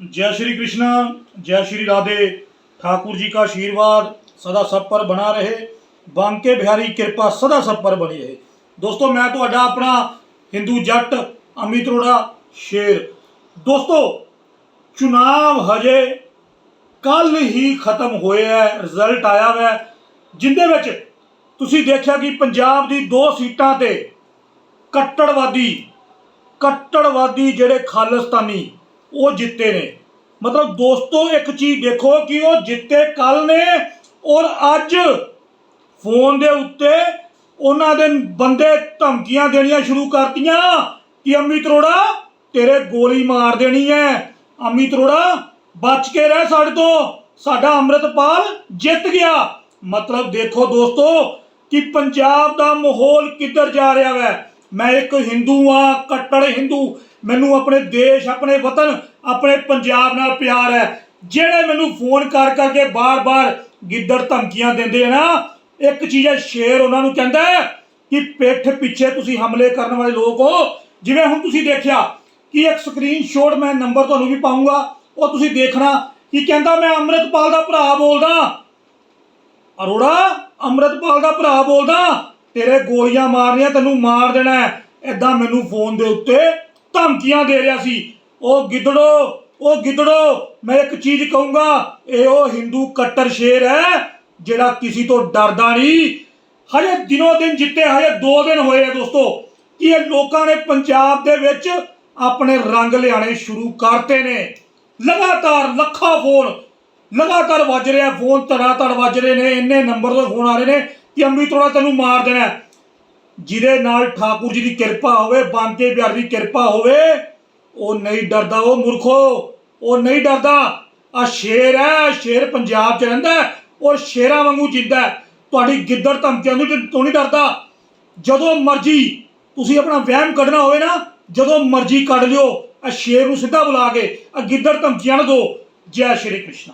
जय श्री कृष्णा जय श्री राधे ठाकुर जी का आशीर्वाद सदा सब पर बना रहे ਬਾਂਕੇ ਬਿਹਾਰੀ ਕਿਰਪਾ ਸਦਾ ਸਭ ਪਰ ਬਣੀ ਰਹੇ ਦੋਸਤੋ ਮੈਂ ਤੁਹਾਡਾ ਆਪਣਾ ਹਿੰਦੂ ਜੱਟ ਅਮਿਤ ਅਰੋੜਾ ਸ਼ੇਰ ਦੋਸਤੋ ਚੁਣਾਵ ਹਜੇ ਕੱਲ ਹੀ ਖਤਮ ਹੋਇਆ ਹੈ ਰਿਜ਼ਲਟ ਆਇਆ ਹੈ ਜਿੰਦੇ ਵਿੱਚ ਤੁਸੀਂ ਦੇਖਿਆ ਕਿ ਪੰਜਾਬ ਦੀ ਦੋ ਸੀਟਾਂ ਤੇ ਕੱਟੜਵਾਦੀ ਕੱਟੜਵਾਦੀ ਜਿਹੜੇ ਖਾਲਿਸਤਾਨੀ ਉਹ ਜਿੱਤੇ ਨੇ। ਮਤਲਬ ਦੋਸਤੋ, ਇੱਕ ਚੀਜ਼ ਦੇਖੋ ਕਿ ਉਹ ਜਿੱਤੇ ਕੱਲ ਨੇ ਔਰ ਅੱਜ। ਫੋਨ ਦੇ ਉੱਤੇ ਉਹਨਾਂ ਦੇ ਬੰਦੇ ਧਮਕੀਆਂ ਦੇਣੀਆਂ ਸ਼ੁਰੂ ਕਰਤੀਆਂ ਕਿ ਅਮਿਤ ਅਰੋੜਾ ਤੇਰੇ ਗੋਲੀ ਮਾਰ ਦੇਣੀ ਹੈ ਅਮਿਤ ਅਰੋੜਾ ਬਚ ਕੇ ਰਹਿ ਸਾਡੇ ਤੋਂ। ਸਾਡਾ ਅੰਮ੍ਰਿਤਪਾਲ ਜਿੱਤ ਗਿਆ। ਮਤਲਬ ਦੇਖੋ ਦੋਸਤੋ ਕਿ ਪੰਜਾਬ ਦਾ ਮਾਹੌਲ ਕਿੱਧਰ ਜਾ ਰਿਹਾ ਹੈ ਮੈਂ ਇੱਕ ਹਿੰਦੂ ਆ ਕੱਟੜ ਹਿੰਦੂ। ਮੈਨੂੰ ਆਪਣੇ ਦੇਸ਼, ਆਪਣੇ ਵਤਨ, ਆਪਣੇ ਪੰਜਾਬ ਨਾਲ ਪਿਆਰ ਹੈ। ਜਿਹੜੇ ਮੈਨੂੰ ਫੋਨ ਕਰ ਕਰਕੇ ਬਾਰ-ਬਾਰ ਗਿੱਦੜ ਧਮਕੀਆਂ ਦਿੰਦੇ ਆ ਨਾ, ਇੱਕ ਚੀਜ਼ ਹੈ ਸ਼ੇਰ, ਉਹਨਾਂ ਨੂੰ ਕਹਿੰਦਾ ਕਿ ਪਿੱਠ ਪਿੱਛੇ ਤੁਸੀਂ ਹਮਲੇ ਕਰਨ ਵਾਲੇ ਲੋਕ ਹੋ। ਜਿਵੇਂ ਹੁਣ ਤੁਸੀਂ ਦੇਖਿਆ ਕਿ ਇੱਕ ਸਕਰੀਨਸ਼ਾਟ ਮੈਂ ਨੰਬਰ ਤੁਹਾਨੂੰ ਵੀ ਪਾਉਂਗਾ ਉਹ ਤੁਸੀਂ ਦੇਖਣਾ ਕਿ ਕਹਿੰਦਾ ਮੈਂ ਅੰਮ੍ਰਿਤਪਾਲ ਦਾ ਭਰਾ ਬੋਲਦਾ। ਅਰੋੜਾ, ਅੰਮ੍ਰਿਤਪਾਲ ਦਾ ਭਰਾ ਬੋਲਦਾ, ਤੇਰੇ ਗੋਲੀਆਂ ਮਾਰਨੀਆਂ, ਤੈਨੂੰ ਮਾਰ ਦੇਣਾ ਐਦਾਂ ਮੈਨੂੰ ਫੋਨ ਦੇ ਉੱਤੇ ਧਮਕੀਆਂ ਦੇ ਰਿਹਾ ਸੀ। ਉਹ ਗਿੱਦੜੋ ਉਹ ਗਿੱਦੜੋ, ਮੈਂ ਇੱਕ ਚੀਜ਼ ਕਹੂੰਗਾ, ਇਹ ਉਹ ਹਿੰਦੂ ਕੱਟਰ ਸ਼ੇਰ ਹੈ, ਜਿਹੜਾ ਕਿਸੇ ਤੋਂ ਡਰਦਾ ਨਹੀਂ। ਹਜੇ ਦਿਨੋ ਦਿਨ ਜਿੱਤੇ, ਹਜੇ 2 ਦਿਨ ਹੋਏ ਆ ਦੋਸਤੋ, ਕਿ ਇਹ ਲੋਕਾਂ ਨੇ ਪੰਜਾਬ ਦੇ ਵਿੱਚ ਆਪਣੇ ਰੰਗ ਲਿਆਣੇ ਸ਼ੁਰੂ ਕਰਤੇ ਨੇ। ਲਗਾਤਾਰ ਲੱਖਾਂ ਫੋਨ, ਲਗਾਤਾਰ ਵੱਜ ਰਿਹਾ, ਫੋਨ ਧੜਾ ਧੜ ਵੱਜ ਰਹੇ ਨੇ, ਇੰਨੇ ਨੰਬਰ ਤੋਂ ਫੋਨ ਆ ਰਹੇ ਨੇ ਕਿ ਅੰਮ੍ਰਿਤ ਥੋੜਾ ਤੈਨੂੰ ਮਾਰ ਦੇਣਾ। ਜਿਹਦੇ ਨਾਲ ਠਾਕੁਰ ਜੀ ਦੀ ਕਿਰਪਾ ਹੋਵੇ ਬਾਂਕੇ ਬਿਹਾਰ ਦੀ ਕਿਰਪਾ ਹੋਵੇ, ਉਹ ਨਹੀਂ ਡਰਦਾ, ਉਹ ਮੂਰਖੋ, ਉਹ ਨਹੀਂ ਡਰਦਾ। ਆ ਸ਼ੇਰ ਹੈ, ਸ਼ੇਰ ਪੰਜਾਬ 'ਚ ਰਹਿੰਦਾ ਹੈ ਔਰ ਸ਼ੇਰਾਂ ਵਾਂਗੂ ਜਿੰਦਾ ਤੁਹਾਡੀ ਗਿੱਦੜ ਧਮਕੀਆਂ ਨੂੰ ਤੇ ਤੋਂ ਨਹੀਂ ਡਰਦਾ। ਜਦੋਂ ਮਰਜ਼ੀ ਤੁਸੀਂ ਆਪਣਾ ਵਹਿਮ ਕੱਢਣਾ ਹੋਵੇ ਨਾ, ਜਦੋਂ ਮਰਜ਼ੀ ਕੱਢ ਲਿਓ। ਆ ਸ਼ੇਰ ਨੂੰ ਸਿੱਧਾ ਬੁਲਾ ਕੇ ਆ ਗਿੱਦੜ ਧਮਕੀਆਂ ਨਾ ਦਿਓ। ਜੈ ਸ਼੍ਰੀ ਕ੍ਰਿਸ਼ਨ।